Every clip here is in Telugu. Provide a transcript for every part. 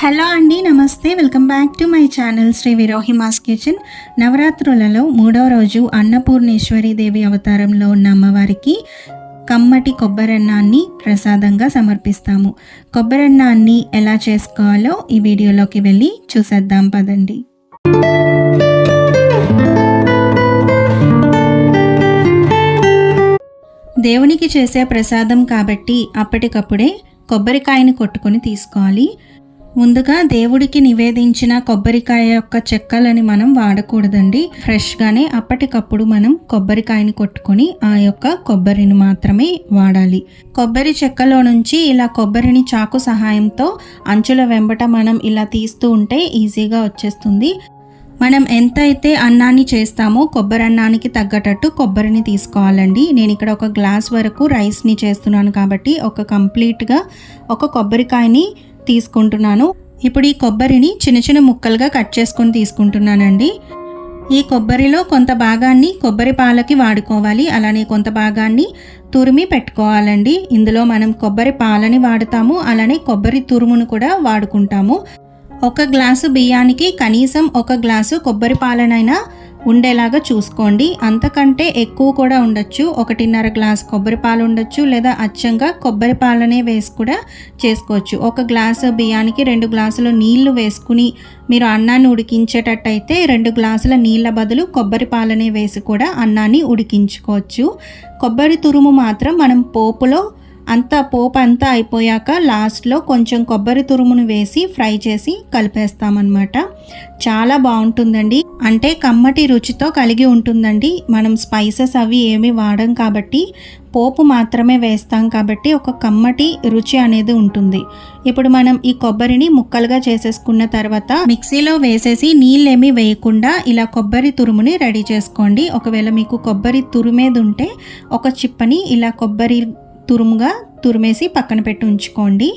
హలో అండి నమస్తే. Welcome back to my channel Sri విరోహిమాస్ kitchen. నవరాత్రులలో మూడో రోజు అన్నపూర్ణేశ్వరి దేవి అవతారంలో ఉన్న అమ్మవారికి కమ్మటి కొబ్బరన్నాన్ని ప్రసాదంగా సమర్పిస్తాము. కొబ్బరన్నాన్ని ఎలా చేసుకోవాలో ఈ వీడియోలోకి వెళ్ళి చూసేద్దాం పదండి. దేవునికి చేసే ప్రసాదం కాబట్టి అప్పటికప్పుడే కొబ్బరికాయని కొట్టుకొని తీసుకోవాలి. ముందుగా దేవుడికి నివేదించిన కొబ్బరికాయ యొక్క చెక్కలని మనం వాడకూడదండి. ఫ్రెష్గానే అప్పటికప్పుడు మనం కొబ్బరికాయని కొట్టుకొని ఆ యొక్క కొబ్బరిని మాత్రమే వాడాలి. కొబ్బరి చెక్కలో నుంచి ఇలా కొబ్బరిని చాకు సహాయంతో అంచుల వెంబట మనం ఇలా తీస్తూ ఉంటే ఈజీగా వచ్చేస్తుంది. మనం ఎంత అయితే అన్నాన్ని చేస్తామో కొబ్బరి అన్నానికి తగ్గటట్టు కొబ్బరిని తీసుకోవాలండి. నేను ఇక్కడ ఒక గ్లాస్ వరకు రైస్ని చేస్తున్నాను కాబట్టి ఒక కంప్లీట్గా ఒక కొబ్బరికాయని తీసుకుంటున్నాను. ఇప్పుడు ఈ కొబ్బరిని చిన్న చిన్న ముక్కలుగా కట్ చేసుకొని తీసుకుంటున్నానండి. ఈ కొబ్బరిలో కొంత భాగాన్ని కొబ్బరి పాలకి వాడుకోవాలి. అలానే కొంత భాగాన్ని తురిమి పెట్టుకోవాలండి. ఇందులో మనం కొబ్బరి పాలని వాడుతాము. అలానే కొబ్బరి తురుమును కూడా వాడుకుంటాము. ఒక గ్లాసు బియ్యానికి కనీసం ఒక గ్లాసు కొబ్బరి పాలనైనా ఉండేలాగా చూసుకోండి. అంతకంటే ఎక్కువ కూడా ఉండొచ్చు. ఒకటిన్నర గ్లాస్ కొబ్బరి పాలు ఉండొచ్చు లేదా అచ్చంగా కొబ్బరి పాలనే వేసి కూడా చేసుకోవచ్చు. ఒక గ్లాసు బియ్యానికి రెండు గ్లాసులు నీళ్ళు వేసుకుని మీరు అన్నాన్ని ఉడికించేటట్టయితే రెండు గ్లాసుల నీళ్ళ బదులు కొబ్బరి పాలనే వేసి కూడా అన్నాన్ని ఉడికించుకోవచ్చు. కొబ్బరి తురుము మాత్రం మనం పోపులో అంతా పోపు అంతా అయిపోయాక లాస్ట్లో కొంచెం కొబ్బరి తురుమును వేసి ఫ్రై చేసి కలిపేస్తామన్నమాట. చాలా బాగుంటుందండి. అంటే కమ్మటి రుచితో కలిగి ఉంటుందండి. మనం స్పైసెస్ అవి ఏమి వాడం కాబట్టి పోపు మాత్రమే వేస్తాం కాబట్టి ఒక కమ్మటి రుచి అనేది ఉంటుంది. ఇప్పుడు మనం ఈ కొబ్బరిని ముక్కలుగా చేసేసుకున్న తర్వాత మిక్సీలో వేసేసి నీళ్ళేమీ వేయకుండా ఇలా కొబ్బరి తురుముని రెడీ చేసుకోండి. ఒకవేళ మీకు కొబ్బరి తురుమేది ఉంటే ఒక చిప్పని ఇలా కొబ్బరి తురుముగా తురిమేసి పక్కన పెట్టి ఉంచుకోండి.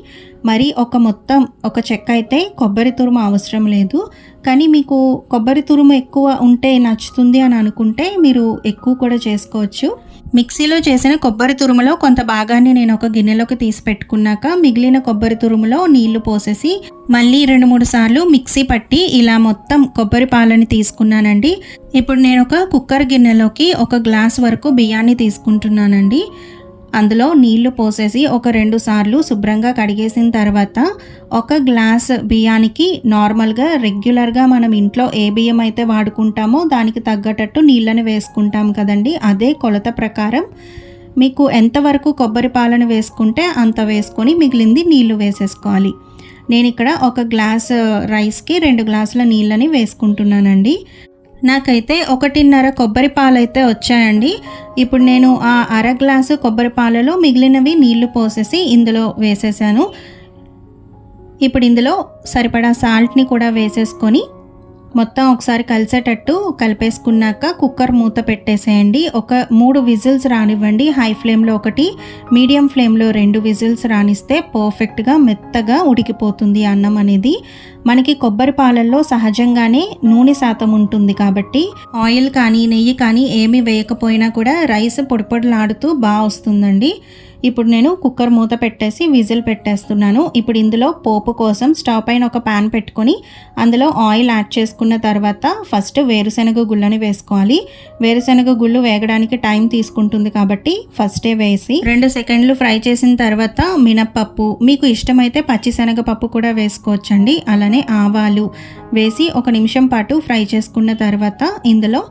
మరి ఒక మొత్తం ఒక చెక్క అయితే కొబ్బరి తురుము అవసరం లేదు. కానీ మీకు కొబ్బరి తురుము ఎక్కువ ఉంటే నచ్చుతుంది అని అనుకుంటే మీరు ఎక్కువ కూడా చేసుకోవచ్చు. మిక్సీలో చేసిన కొబ్బరి తురుములో కొంత భాగాన్ని నేను ఒక గిన్నెలోకి తీసి పెట్టుకున్నాక మిగిలిన కొబ్బరి తురుములో నీళ్ళు పోసేసి మళ్ళీ రెండు మూడు సార్లు మిక్సీ పట్టి ఇలా మొత్తం కొబ్బరి పాలని తీసుకున్నానండి. ఇప్పుడు నేను ఒక కుక్కర్ గిన్నెలోకి ఒక గ్లాస్ వరకు బియ్యాన్ని తీసుకుంటున్నానండి. అందులో నీళ్ళు పోసేసి ఒక రెండు సార్లు శుభ్రంగా కడిగేసిన తర్వాత ఒక గ్లాస్ బియ్యానికి నార్మల్గా రెగ్యులర్గా మనం ఇంట్లో ఏ బియ్యం అయితే వాడుకుంటామో దానికి తగ్గటట్టు నీళ్ళని వేసుకుంటాం కదండి. అదే కొలత ప్రకారం మీకు ఎంతవరకు కొబ్బరి పాలను వేసుకుంటే అంత వేసుకొని మిగిలింది నీళ్ళు వేసేసుకోవాలి. నేను ఇక్కడ ఒక గ్లాస్ రైస్కి రెండు గ్లాసుల నీళ్ళని వేసుకుంటున్నానండి. నాకైతే ఒకటిన్నర కొబ్బరి పాలైతే వచ్చాయండి. ఇప్పుడు నేను ఆ అర గ్లాసు కొబ్బరి పాలలో మిగిలినవి నీళ్ళు పోసేసి ఇందులో వేసేసాను. ఇప్పుడు ఇందులో సరిపడా సాల్ట్ని కూడా వేసేసుకొని మొత్తం ఒకసారి కలిసేటట్టు కలిపేసుకున్నాక కుక్కర్ మూత పెట్టేసేయండి. ఒక మూడు విజిల్స్ రానివ్వండి. హై ఫ్లేమ్లో ఒకటి మీడియం ఫ్లేమ్లో రెండు విజిల్స్ రానిస్తే పర్ఫెక్ట్గా మెత్తగా ఉడికిపోతుంది అన్నం అనేది. మనకి కొబ్బరి పాలల్లో సహజంగానే నూనె శాతం ఉంటుంది కాబట్టి ఆయిల్ కానీ నెయ్యి కానీ ఏమీ వేయకపోయినా కూడా రైస్ పొడిపొడలాడుతూ బాగా వస్తుందండి. ఇప్పుడు నేను కుక్కర్ మూత పెట్టేసి విజిల్ పెట్టేస్తున్నాను. ఇప్పుడు ఇందులో పోపు కోసం స్టవ్ పైన ఒక ప్యాన్ పెట్టుకొని అందులో ఆయిల్ యాడ్ చేసుకున్న తర్వాత ఫస్ట్ వేరుశనగ గుళ్ళని వేసుకోవాలి. వేరుశనగ గుళ్ళు వేగడానికి టైం తీసుకుంటుంది కాబట్టి ఫస్టే వేసి రెండు సెకండ్లు ఫ్రై చేసిన తర్వాత మినప్పప్పు మీకు ఇష్టమైతే పచ్చిశనగ పప్పు కూడా వేసుకోవచ్చండి. అలానే ఆవాలు వేసి ఒక నిమిషం పాటు ఫ్రై చేసుకున్న తర్వాత ఇందులో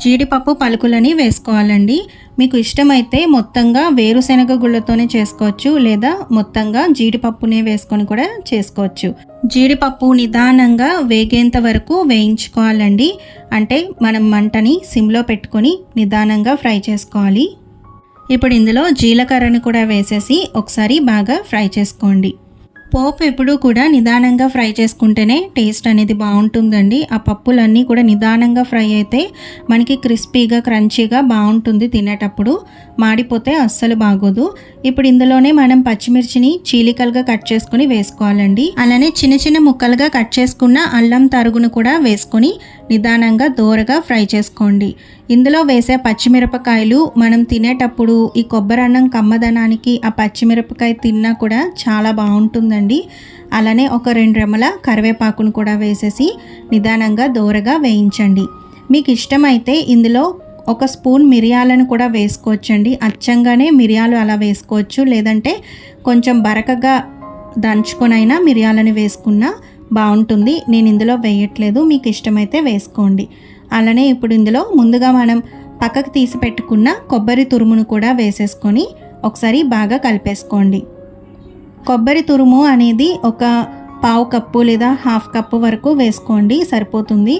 జీడిపప్పు పలుకులని వేసుకోవాలండి. మీకు ఇష్టమైతే మొత్తంగా వేరుశెనగ గుళ్ళతోనే చేసుకోవచ్చు లేదా మొత్తంగా జీడిపప్పునే వేసుకొని కూడా చేసుకోవచ్చు. జీడిపప్పు నిదానంగా వేగేంత వరకు వేయించుకోవాలండి. అంటే మనం మంటని సిమ్లో పెట్టుకొని నిదానంగా ఫ్రై చేసుకోవాలి. ఇప్పుడు ఇందులో జీలకర్రను కూడా వేసేసి ఒకసారి బాగా ఫ్రై చేసుకోండి. పోపు ఎప్పుడూ కూడా నిదానంగా ఫ్రై చేసుకుంటేనే టేస్ట్ అనేది బాగుంటుందండి. ఆ పప్పులన్నీ కూడా నిదానంగా ఫ్రై అయితే మనకి క్రిస్పీగా క్రంచీగా బాగుంటుంది తినేటప్పుడు. మాడిపోతే అస్సలు బాగోదు. ఇప్పుడు ఇందులోనే మనం పచ్చిమిర్చిని చీలికలుగా కట్ చేసుకుని వేసుకోవాలండి. అలానే చిన్న చిన్న ముక్కలుగా కట్ చేసుకున్న అల్లం తరుగును కూడా వేసుకొని నిదానంగా దోరగా ఫ్రై చేసుకోండి. ఇందులో వేసే పచ్చిమిరపకాయలు మనం తినేటప్పుడు ఈ కొబ్బరి అన్నం కమ్మదనానికి ఆ పచ్చిమిరపకాయ తిన్నా కూడా చాలా బాగుంటుందండి. అలానే ఒక రెండు రెమ్మల కరివేపాకును కూడా వేసేసి నిదానంగా దోరగా వేయించండి. మీకు ఇష్టమైతే ఇందులో ఒక స్పూన్ మిరియాలను కూడా వేసుకోవచ్చండి. అచ్చంగానే మిరియాలు అలా వేసుకోవచ్చు. లేదంటే కొంచెం బరకగా దంచుకొనైనా మిరియాలను వేసుకున్నా బాగుంటుంది. నేను ఇందులో వేయట్లేదు. మీకు ఇష్టమైతే వేసుకోండి. అలానే ఇప్పుడు ఇందులో ముందుగా మనం పక్కకు తీసి పెట్టుకున్న కొబ్బరి తురుమును కూడా వేసేసుకొని ఒకసారి బాగా కలిపేసుకోండి. కొబ్బరి తురుము అనేది ఒక పావు కప్పు లేదా హాఫ్ కప్పు వరకు వేసుకోండి సరిపోతుంది.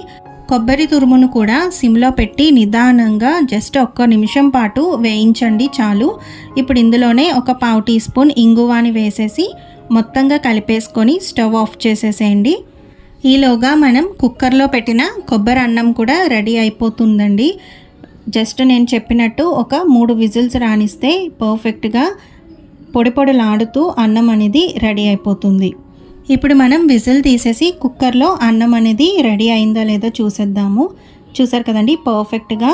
కొబ్బరి తురుమును కూడా సిమ్లో పెట్టి నిదానంగా జస్ట్ ఒక్క నిమిషం పాటు వేయించండి చాలు. ఇప్పుడు ఇందులోనే ఒక పావు టీ స్పూన్ ఇంగువాని వేసేసి మొత్తంగా కలిపేసుకొని స్టవ్ ఆఫ్ చేసేసేయండి. ఈలోగా మనం కుక్కర్లో పెట్టిన కొబ్బరి అన్నం కూడా రెడీ అయిపోతుందండి. జస్ట్ నేను చెప్పినట్టు ఒక మూడు విజిల్స్ రాణిస్తే పర్ఫెక్ట్గా పొడి పొడిలాడుతూ అన్నం అనేది రెడీ అయిపోతుంది. ఇప్పుడు మనం విజిల్ తీసేసి కుక్కర్లో అన్నం అనేది రెడీ అయిందో లేదో చూసేద్దాము. చూసారు కదండి పర్ఫెక్ట్గా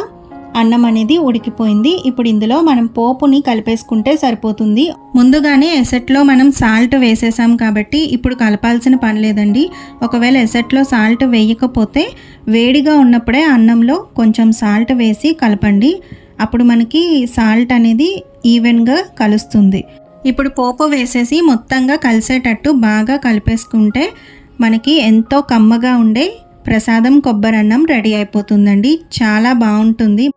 అన్నం అనేది ఉడికిపోయింది. ఇప్పుడు ఇందులో మనం పోపుని కలిపేసుకుంటే సరిపోతుంది. ముందుగానే ఎసెట్లో మనం సాల్ట్ వేసేసాం కాబట్టి ఇప్పుడు కలపాల్సిన పని లేదండి. ఒకవేళ ఎసెట్లో సాల్ట్ వేయకపోతే వేడిగా ఉన్నప్పుడే అన్నంలో కొంచెం సాల్ట్ వేసి కలపండి. అప్పుడు మనకి సాల్ట్ అనేది ఈవెన్గా కలుస్తుంది. ఇప్పుడు పోపు వేసేసి మొత్తంగా కలిసేటట్టు బాగా కలిపేసుకుంటే మనకి ఎంతో కమ్మగా ఉండే ప్రసాదం కొబ్బరన్నం రెడీ అయిపోతుందండి. చాలా బాగుంటుంది.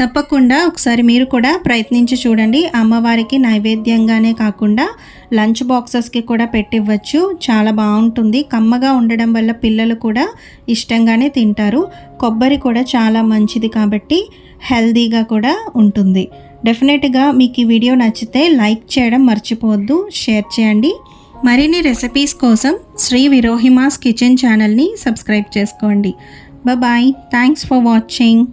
తప్పకుండా ఒకసారి మీరు కూడా ప్రయత్నించి చూడండి. అమ్మవారికి నైవేద్యంగానే కాకుండా లంచ్ బాక్సెస్కి కూడా పెట్టివ్వచ్చు. చాలా బాగుంటుంది. కమ్మగా ఉండడం వల్ల పిల్లలు కూడా ఇష్టంగానే తింటారు. కొబ్బరి కూడా చాలా మంచిది కాబట్టి హెల్దీగా కూడా ఉంటుంది. డెఫినెట్గా మీకు ఈ వీడియో నచ్చితే లైక్ చేయడం మర్చిపోవద్దు. షేర్ చేయండి. మరిన్ని రెసిపీస్ కోసం శ్రీ విరోహిమాస్ కిచెన్ ఛానల్ని సబ్స్క్రైబ్ చేసుకోండి. Bye thanks for watching.